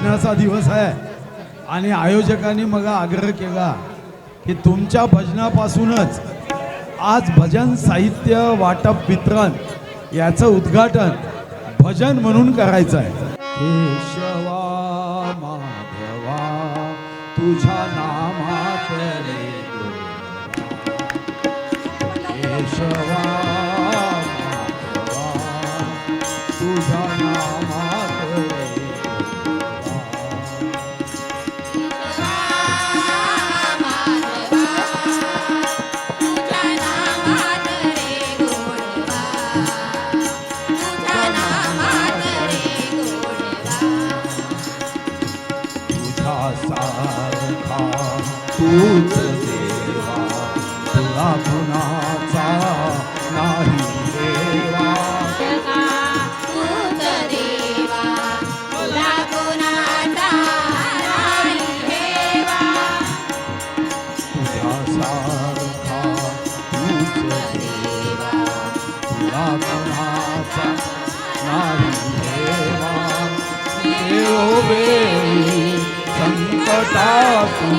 भजनाचा दिवस आहे. आणि आयोजकांनी मग आग्रह केला की तुमच्या भजनापासूनच आज भजन साहित्य वाटप वितरण याचं उद्घाटन भजन म्हणून करायचं आहे. केशवा माधवा तुझ्या नामात केशवा तूच देवा तुला कुणाचा नाही देवा. तुझ्या सारखा तूच देवा तुला कुणाचा नाही देवा. देवोबेळी संकटातून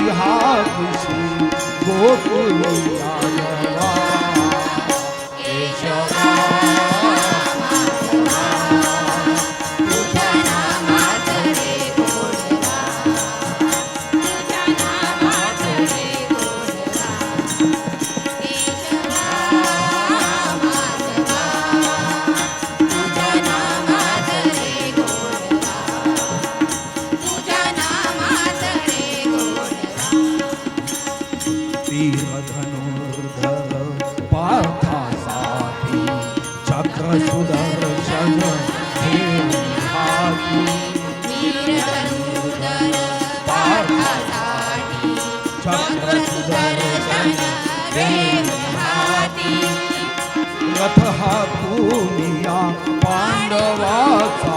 नामात वेडा हो भक्तीसाठी सुदर्शन घेऊन हाती चक्र सुदर्शन हाती रथ हा भूमिया पांडवाचा